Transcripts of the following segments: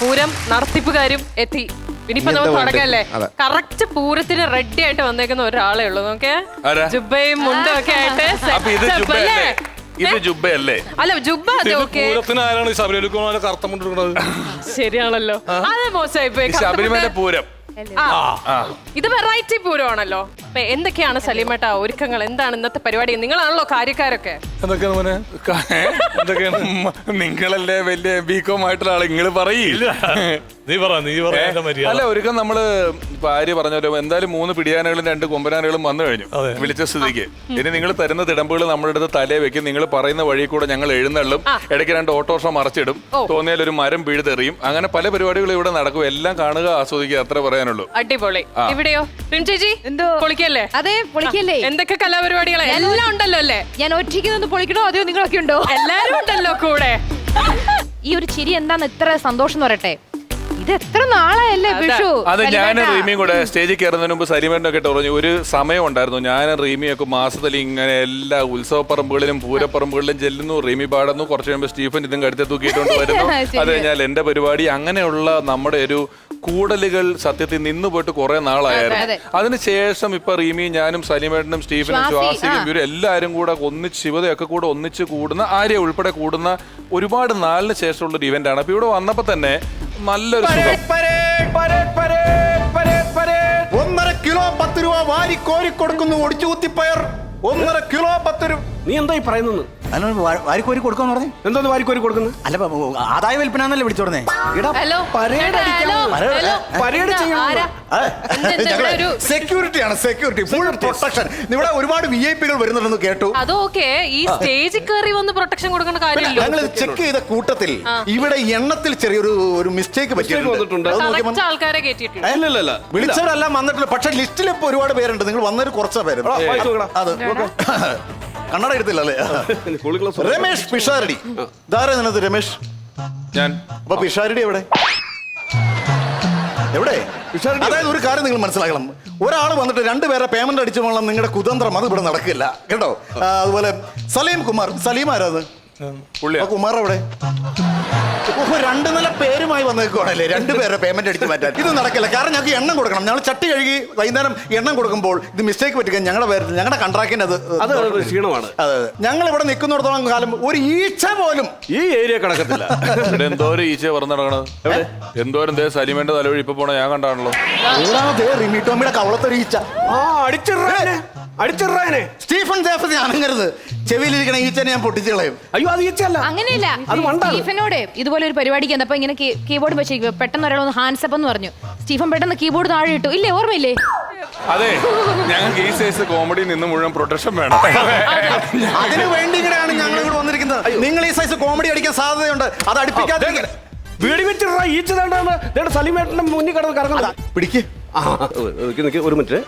പൂരം നടത്തിപ്പുകാരും എത്തി. ഇനിയിപ്പോ നമ്മൾ തുടങ്ങല്ലേ. കറക്റ്റ് പൂരത്തിന് റെഡി ആയിട്ട് വന്നേക്കുന്ന ഒരാളേ ഉള്ളൂ. നോക്കേ? ജുബയും മുണ്ടും ഒക്കെ ആയിട്ട് ഇത് ജുബയല്ലേ? അല്ലേ? ജുബ കറുത്ത ശരിയാണല്ലോ. അത് മോശമായി ശബരിമല പൂരം. ഇത് വെറൈറ്റി പൂരമാണല്ലോ. അപ്പൊ എന്തൊക്കെയാണ് സലീമേട്ട ഒരുക്കങ്ങൾ? എന്താണ് ഇന്നത്തെ പരിപാടി? നിങ്ങളാണല്ലോ കാര്യക്കാരൊക്കെ. എന്തൊക്കെയാണ് മോനെ? ഏ? എന്തൊക്കെയാണ്? ഉമ്മ, നിങ്ങളല്ലേ വലിയ ബികോം ആയിട്ടുള്ള ആൾ. നിങ്ങൾ പറയില്ല നീ പറ നീ പറ എന്റെ മര്യാദ. അല്ല ഒരുക്കം നമ്മൾ ഭാര്യ ആര്യ പറഞ്ഞല്ലോ എന്തായാലും മൂന്ന് പിടിയാനകളും രണ്ട് കൊമ്പനാനകളും വന്നു കഴിഞ്ഞു. അതെ. വിളിച്ച സ്ഥിതിക്ക്. ഇനി നിങ്ങൾ തരുന്ന തിടമ്പുകൾ നമ്മുടെ അടുത്ത് തലേ വെക്കും. നിങ്ങൾ പറയുന്ന വഴി കൂടെ ഞങ്ങൾ എഴുന്നള്ളും. ഇടയ്ക്ക് രണ്ട് ഓട്ടോറിക്ഷ മറിച്ചിടും. തോന്നിയാൽ ഒരു മരം വീഴ്തെറിയും. അങ്ങനെ പല പരിപാടികളും ഇവിടെ നടക്കും. എല്ലാം കാണുക ആസ്വദിക്കുക അത്ര പറയാനുള്ളൂ. അടിപൊളി. ഇവിടെയോ? റിം ചേച്ചി എന്തോ? പൊളിക്കല്ലേ? അതെ പൊളിക്കല്ലേ. എന്തൊക്കെ കലാപരിപാടികളെ? എല്ലാം ഉണ്ടല്ലോ അല്ലേ? ഞാൻ ഒറ്റയ്ക്ക് പൊളിക്കണോ? അതെയോ നിങ്ങളൊക്കെ ഉണ്ടോ? എല്ലാരും ഉണ്ടല്ലോ കൂടെ. ഈ ഒരു ചിരി എന്താന്ന് ഇത്ര സന്തോഷം പറയട്ടെ? ഇത് എത്ര നാളായല്ലേ വിഷു അത് ഞാൻ. റീമിയും കൂടെ സ്റ്റേജിൽ കയറുന്നതിന് മുമ്പ് സരിമേട്ടനൊക്കെ പറഞ്ഞു ഒരു സമയം ഉണ്ടായിരുന്നു. ഞാൻ റീമിയൊക്കെ മാസത്തിൽ ഇങ്ങനെ എല്ലാ ഉത്സവപ്പറമ്പുകളിലും പൂരപ്പറമ്പുകളിലും ചെല്ലുന്നു റീമി പാടുന്നു. കുറച്ച് കഴിയുമ്പോൾ സ്റ്റീഫൻ ഇതും കടുത്ത് തൂക്കിയിട്ടുണ്ട് വരുന്നു. അത് കഴിഞ്ഞാൽ എന്റെ പരിപാടി അങ്ങനെയുള്ള നമ്മുടെ ഒരു കൂടലുകൾ സത്യത്തിൽ നിന്ന് പോയിട്ട് കുറെ നാളായിരുന്നു അതിനുശേഷം ഇപ്പൊ റീമിയും ഞാനും സലിമേട്ടനും സ്റ്റീഫനും ശ്വാസി, ശ്വാസിയും. ഇവരും എല്ലാവരും കൂടെ ഒന്നിച്ച് ശിവതയൊക്കെ കൂടെ ഒന്നിച്ച് കൂടുന്ന ആര്യ ഉൾപ്പെടെ കൂടുന്ന ഒരുപാട് നാളിന് ശേഷമുള്ള ഒരു ഇവന്റ് ആണ്. അപ്പൊ ഇവിടെ വന്നപ്പോ തന്നെ നല്ലൊരു ഒന്നര കിലോ പത്ത് രൂപ വാരി കോരി കൊടുക്കുന്നു ഒടിച്ചു കുത്തിപ്പയർ ഒന്നര കിലോ പത്ത് രൂപ നീ എന്താ ഈ പറയുന്നത്? അതിനോട് വാരിക്കോരി കൊടുക്കാന്ന് പറഞ്ഞു? എന്തോന്ന് വാരിക്കോരി കൊടുക്കുന്നത് അല്ല ഇപ്പൊ ആദായ വിളിച്ചോടനെ ഹലോ പരേഡ് പരേഡ് ഇവിടെ സെക്യൂരിറ്റി ആണ് സെക്യൂരിറ്റി ഫുൾ പ്രൊട്ടക്ഷൻ ഇവിടെ ഒരുപാട് വി ഐ പികൾ വരുന്നുണ്ടെന്ന് കേട്ടു. അതൊക്കെ ഈ സ്റ്റേജിൽ കയറി വന്ന് പ്രൊട്ടക്ഷൻ കൊടുക്കേണ്ട കാര്യമില്ല ഞങ്ങൾ ചെക്ക് ചെയ്ത കൂട്ടത്തിൽ ഇവിടെ എണ്ണത്തിൽ ചെറിയൊരു ഒരു മിസ്റ്റേക്ക് പറ്റിയിട്ടുണ്ട്. ആൾക്കാരെ വിളിച്ചവരെല്ലാം വന്നിട്ടില്ല. പക്ഷെ ലിസ്റ്റിൽ ഇപ്പൊ ഒരുപാട് പേരുണ്ട്. നിങ്ങൾ വന്നൊരു കുറച്ചാ പേര്. അത്. കണ്ണട എടുത്തില്ലല്ലേ? അല്ലേ രമേഷ് പിഷാരടി. ഇതാരാ നിനത് രമേഷ് ഞാൻ. അപ്പൊ പിഷാരടി എവിടെ? എവിടെ? അതായത് ഒരു കാര്യം നിങ്ങൾ മനസ്സിലാക്കണം. ഒരാൾ വന്നിട്ട് രണ്ടുപേരെ പേയ്മെന്റ് അടിച്ചു പോകണം നിങ്ങളുടെ കുതന്ത്രം അത് ഇവിടെ നടക്കില്ല. കേട്ടോ? അതുപോലെ സലീം കുമാർ. സലീം ആരാ അത് പുള്ളിയാ. ആ കുമാർ അവിടെ രണ്ട് നില പേരുമായി വന്നേക്കുവാണല്ലേ? പേരുടെ പേയ്മെന്റ് അടിച്ചു മാറ്റാൻ. ഇത് നടക്കില്ല. കാരണം ഞങ്ങൾക്ക് എണ്ണം കൊടുക്കണം. ഞങ്ങൾ ചട്ടി കഴുകി വൈകുന്നേരം എണ്ണം കൊടുക്കുമ്പോൾ ഇത് മിസ്റ്റേക്ക് പറ്റുക ഞങ്ങളുടെ പേരിൽ ഞങ്ങളുടെ കൺട്രാക്റ്റിന് അത് അത് ക്ഷീണമാണ്. അതെ അതെ. ഞങ്ങൾ ഇവിടെ നിൽക്കുന്നിടത്തോളം കാലം ഒരു ഈച്ച പോലും ഈ ഏരിയ കിടക്കത്തില്ല. ഇവിടെ എന്തോരം ഈച്ച പറന്ന് നടക്കണത്? എന്തോരം ദേ സലിമേന്റെ തലവഴി ഇപ്പൊ പോണ? ഞാൻ കണ്ടാണല്ലോ. കൂടാതെ റിമി ടോമിയുടെ കവളത്തൊരു ഈച്ച. ആ അടിച്ചിറാനെ അടിച്ചിറാനെ സ്റ്റീഫൻ ദേഫസ് അനങ്ങരുത്. ചെവിയിലിരിക്കണ ഈച്ചനെ ഞാൻ പൊട്ടിച്ചു കളയും അയ്യോ അത് ഈച്ചല്ല അങ്ങനെയല്ല. അത് മണ്ടാണ്. സ്റ്റീഫനോട് ഇതുപോലെ ഒരു പരിപാടിക്ക് വന്നപ്പോ ഇങ്ങനെ കീബോർഡ് വെച്ചിരിക്കും പെട്ടെന്ന് ഒരാൾ ഒന്ന് ഹാൻഡ്സ് അപ്പ് എന്ന് പറഞ്ഞു. സ്റ്റീഫൻ പെട്ടെന്ന് കീബോർഡ് താഴെ ഇട്ടു. ഇല്ലേ ഓർമ്മയില്ലേ? അതെ ഞങ്ങൾക്ക് ഈ സൈസ് കോമഡി നിന്ന് മുഴുവൻ പ്രൊട്ടക്ഷൻ വേണം. അതിനു വേണ്ടി ഇങ്ങനെയാണ് ഞങ്ങൾ ഇവിടെ വന്നിരിക്കുന്നത് നിങ്ങൾ ഈ സൈസ് കോമഡി അടിക്കാൻ സാധ്യതയുണ്ട്. അത് അടുപ്പിക്കാതെ വീടി വെച്ചിട്ടാ ഈച്ച തേണ്ടാണ് ദേണ്ട സലിമേട്ടന്റെ മുന്നിൽ കിടന്ന് കറങ്ങുന്നത്. പിടിക്ക്. ആ, നിക്ക് നിക്ക് ഒരു മിനിറ്റ്.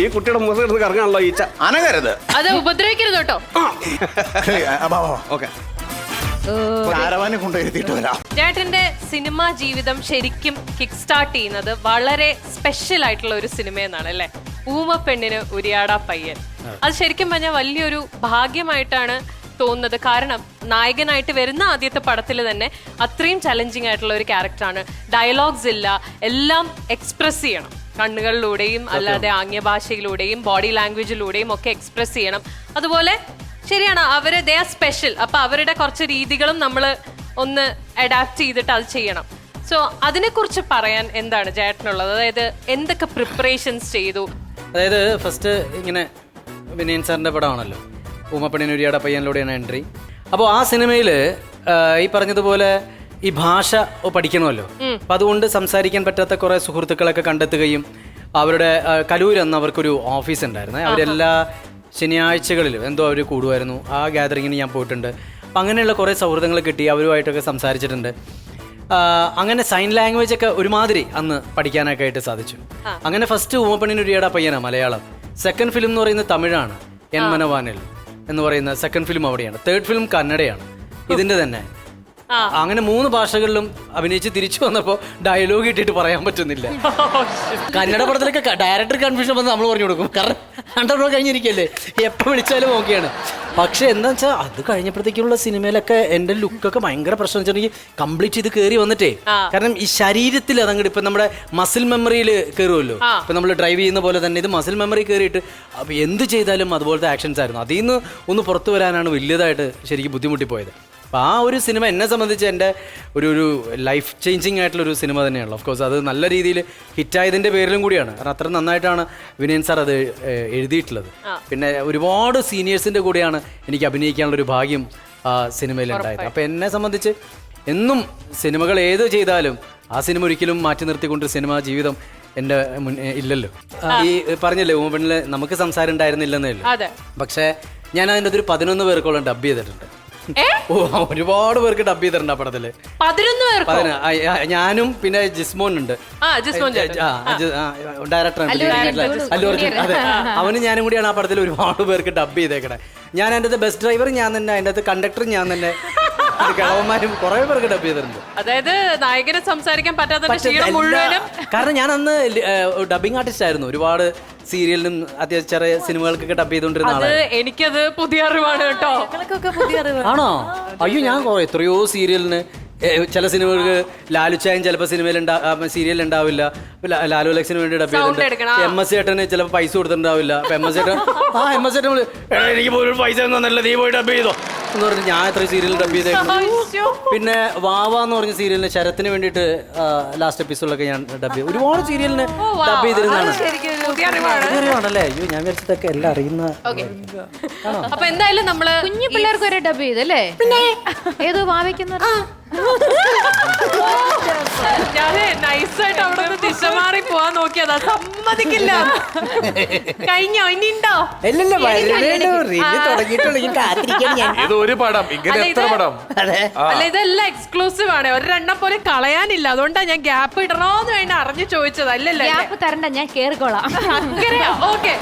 ഈ കുട്ടിയുടെ മുഖം കിടന്ന് കറങ്ങാണല്ലോ ഈച്ച. അനങ്ങരുത്. അത് ഉപദ്രവിക്കരുത് കേട്ടോ. ഓക്കെ. കാരവാനെ കൊണ്ട് എഴുതിയിട്ട് വരാം. ചേട്ടന്റെ സിനിമാ ജീവിതം ശരിക്കും കിക്ക് സ്റ്റാർട്ട് ചെയ്യുന്നത് വളരെ സ്പെഷ്യൽ ആയിട്ടുള്ള ഒരു സിനിമ എന്നാണ് അല്ലെ? ഊമ പെണ്ണിന് ഉരിയാടാ പയ്യൻ. അത് ശരിക്കും പറഞ്ഞാൽ വലിയൊരു ഭാഗ്യമായിട്ടാണ് തോന്നുന്നത്. കാരണം നായകനായിട്ട് വരുന്ന ആദ്യത്തെ പടത്തിൽ തന്നെ അത്രയും ചലഞ്ചിങ് ആയിട്ടുള്ള ഒരു ക്യാരക്ടറാണ് ഡയലോഗ്സ് ഇല്ല. എല്ലാം എക്സ്പ്രസ് ചെയ്യണം. കണ്ണുകളിലൂടെയും അല്ലാതെ ആംഗ്യ ഭാഷയിലൂടെയും ബോഡി ലാംഗ്വേജിലൂടെയും ഒക്കെ എക്സ്പ്രസ് ചെയ്യണം. അതുപോലെ ശരിയാണ് അവർ ദേ ആർ സ്പെഷ്യൽ അപ്പൊ അവരുടെ കുറച്ച് രീതികളും നമ്മൾ ഒന്ന് അഡാപ്റ്റ് ചെയ്തിട്ട് അത് ചെയ്യണം. സോ അതിനെക്കുറിച്ച് പറയാൻ എന്താണ് ചേട്ടനുള്ളത്? അതായത് എന്തൊക്കെ പ്രിപ്പറേഷൻസ് ചെയ്തു? അതായത് ഫസ്റ്റ് ഇങ്ങനെ വിനയൻ സാറിന്റെ പടമാണല്ലോ. ഊമപ്പണിനുരിയുടെ പയ്യനിലൂടെയാണ് എൻട്രി. അപ്പോൾ ആ സിനിമയിൽ ഈ പറഞ്ഞതുപോലെ ഈ ഭാഷ പഠിക്കണമല്ലോ. അപ്പം അതുകൊണ്ട് സംസാരിക്കാൻ പറ്റാത്ത കുറേ സുഹൃത്തുക്കളൊക്കെ കണ്ടെത്തുകയും അവരുടെ കലൂർ എന്ന് അവർക്കൊരു ഓഫീസ് ഉണ്ടായിരുന്നു. അവരെല്ലാ ശനിയാഴ്ചകളിലും എന്തോ അവർ കൂടുമായിരുന്നു. ആ ഗ്യാതറിങ്ങിന് ഞാൻ പോയിട്ടുണ്ട്. അപ്പം അങ്ങനെയുള്ള കുറേ സൗഹൃദങ്ങൾ കിട്ടി അവരുമായിട്ടൊക്കെ സംസാരിച്ചിട്ടുണ്ട്. അങ്ങനെ സൈൻ ലാംഗ്വേജ് ഒക്കെ ഒരുമാതിരി അന്ന് പഠിക്കാനൊക്കെ ആയിട്ട് സാധിച്ചു. അങ്ങനെ ഫസ്റ്റ് ഊമപ്പണിനുരിയുടെ പയ്യനാണ് മലയാളം. സെക്കൻഡ് ഫിലിം എന്ന് പറയുന്നത് തമിഴാണ്. എൻ മനവാനിൽ. എന്ന് പറയുന്ന സെക്കൻഡ് ഫിലിം അവിടെയാണ്. തേർഡ് ഫിലിം കന്നഡയാണ്. ഇതിന്റെ തന്നെ. അങ്ങനെ മൂന്ന് ഭാഷകളിലും അഭിനയിച്ച് തിരിച്ചു വന്നപ്പോൾ ഡയലോഗ് ഇട്ടിട്ട് പറയാൻ പറ്റുന്നില്ല. കന്നഡ പടത്തിലൊക്കെ ഡയറക്ടർ കൺഫ്യൂഷൻ വന്ന് നമ്മൾ പറഞ്ഞു കൊടുക്കും. കാരണം രണ്ടെണ്ണം കഴിഞ്ഞിരിക്കല്ലേ. എപ്പോ വിളിച്ചാലും ഓക്കെയാണ്. പക്ഷെ എന്താ വെച്ചാൽ അത് കഴിഞ്ഞപ്പോഴത്തേക്കുള്ള സിനിമയിലൊക്കെ എന്റെ ലുക്കൊക്കെ ഭയങ്കര പ്രശ്നം വെച്ചിട്ടുണ്ടെങ്കിൽ കംപ്ലീറ്റ് ചെയ്ത് കയറി വന്നിട്ടേ. കാരണം ഈ ശരീരത്തിൽ അതങ്ങോട്ട് ഇപ്പം നമ്മുടെ മസിൽ മെമ്മറിയിൽ കയറുമല്ലോ ഇപ്പം നമ്മൾ ഡ്രൈവ് ചെയ്യുന്ന പോലെ തന്നെ ഇത് മസിൽ മെമ്മറി കയറിയിട്ട് അപ്പോൾ എന്ത് ചെയ്താലും അതുപോലത്തെ ആക്ഷൻസ് ആയിരുന്നു. അതിൽ നിന്ന് ഒന്ന് പുറത്തു വരാനാണ് വലിയതായിട്ട് ശരിക്കും ബുദ്ധിമുട്ടി ബുദ്ധിമുട്ടിപ്പോയത്. അപ്പോൾ ആ ഒരു സിനിമ എന്നെ സംബന്ധിച്ച് എന്റെ ഒരു ഒരു ലൈഫ് ചേഞ്ചിങ് ആയിട്ടുള്ള ഒരു സിനിമ തന്നെയാണ് ഓഫ് കോഴ്സ് അത് നല്ല രീതിയിൽ ഹിറ്റായതിന്റെ പേരിലും കൂടിയാണ്. കാരണം അത്ര നന്നായിട്ടാണ് വിനയൻ സാർ അത് എഴുതിയിട്ടുള്ളത്. പിന്നെ ഒരുപാട് സീനിയേഴ്സിന്റെ കൂടെയാണ് എനിക്ക് അഭിനയിക്കാനുള്ള ഒരു ഭാഗ്യം ആ സിനിമയിൽ ഉണ്ടായത്. അപ്പോൾ എന്നെ സംബന്ധിച്ച് എന്നും സിനിമകൾ ഏത് ചെയ്താലും ആ സിനിമ ഒരിക്കലും മാറ്റി നിർത്തിക്കൊണ്ട് സിനിമ ജീവിതം എന്റെ മുന്നേ ഇല്ലല്ലോ. ഈ പറഞ്ഞല്ലേ ഊമണിൽ നമുക്ക് സംസാരം ഉണ്ടായിരുന്നില്ലെന്നേ ഉള്ളൂ. പക്ഷേ ഞാൻ അതിന്റെ ഒരു പതിനൊന്ന് പേർക്കോളം ഡബ് ചെയ്തിട്ടുണ്ട്. ഓ ഒരുപാട് പേർക്ക് ഡബ് ചെയ്തിട്ടുണ്ട് ആ പടത്തിൽ. പതിനൊന്ന് പേർക്കോ? പതിന- ആ, ആ, ഞാനും പിന്നെ ജിസ്മോൻ ഉണ്ട് ആ ജിസ്മോൻ ചേട്ടൻ ഡയറക്ടർ അല്ലു അർജുൻ അതെ. അവനും ഞാനും കൂടിയാണ് ആ പടത്തിൽ ഒരുപാട് പേർക്ക് ഡബ് ചെയ്തേക്കണേ. ഞാൻ അതിന്റെ ബസ് ഡ്രൈവർ ഞാൻ തന്നെ അതിന്റെ അകത്ത് കണ്ടക്ടർ ഞാൻ തന്നെ. കിളവന്മാരും കുറെ പേർക്ക് ഡബ് ചെയ്തിട്ടുണ്ട്. അതായത് നായകനെ സംസാരിക്കാൻ പറ്റാത്ത ക്ഷീണം മുഴുവനും കാരണം ഞാൻ അന്ന് ഡബിങ് ആർട്ടിസ്റ്റ് ആയിരുന്നു. ഒരുപാട് സീരിയലിനും അത്യാവശ്യം ചെറിയ സിനിമകൾക്കൊക്കെ ഡബ് ചെയ്തോണ്ടിരുന്ന ആളാണ് എനിക്കത് പുതിയ അറിവാണ് കേട്ടോ. ആണോ? അയ്യോ ഞാൻ എത്രയോ സീരിയലിന് ചില സിനിമകൾക്ക് ലാലുച്ചായൻ ചിലപ്പോൾ സിനിമയിൽ സീരിയൽ ഉണ്ടാവില്ല. ലാലു ലക്സിന് വേണ്ടി ഡബ് ചെയ്തിട്ടുണ്ട്. എം എസ് ചേട്ടന് ചിലപ്പോൾ പൈസ കൊടുത്തിട്ടുണ്ടാവില്ല. അപ്പൊ എം എസ് ചേട്ടൻ ആ എം എസ് ചേട്ടൻ എനിക്ക് പോയി ഒരു പൈസ ഒന്നും നീ പോയി ഡബ് ചെയ്തോ? എന്ന് പറഞ്ഞ് ഞാൻ എത്ര സീരിയൽ ഡബ് ചെയ്തേക്കുന്നു. പിന്നെ വാവ എന്ന് പറഞ്ഞ സീരിയലിന് ശരത്തിന് വേണ്ടിയിട്ട് ലാസ്റ്റ് എപ്പിസോഡിലൊക്കെ ഞാൻ ഡബ് ചെയ്തു. ഒരുപാട് സീരിയലിന് ഡബ് ചെയ്തിരുന്നതാണ്. അല്ലേ അയ്യോ ഞാൻ വിചാരിച്ചതൊക്കെ എല്ലാം അറിയുന്ന അപ്പൊ എന്തായാലും നമ്മൾ കുഞ്ഞു പിള്ളേർക്ക് വരെ ഡബ് ചെയ്തല്ലേ ഏതോ വാവയ്ക്കുന്ന നോക്കിയതാ സമ്മതിക്കില്ല. കഴിഞ്ഞോ? ഇനി ഉണ്ടോ? ഇല്ലല്ല തുടങ്ങിയിട്ടുള്ളൂ. കാത്തിരിക്കാൻ ഞാൻ ഇത് ഒരു പടം. ഇങ്ങനെ അല്ല, എത്ര ഇത് പടം? അല്ല ഇതെല്ലാം എക്സ്ക്ലൂസീവ് ആണ്. ഒരെണ്ണം പോലെ കളയാനില്ല. അതുകൊണ്ടാ ഞാൻ ഗ്യാപ്പ് ഇടണോന്ന് വേണ്ടി അറിഞ്ഞു ചോദിച്ചത്. അല്ലല്ലോ ഗ്യാപ്പ് തരണ്ട ഞാൻ കേറിക്കോളാം. ഓക്കെ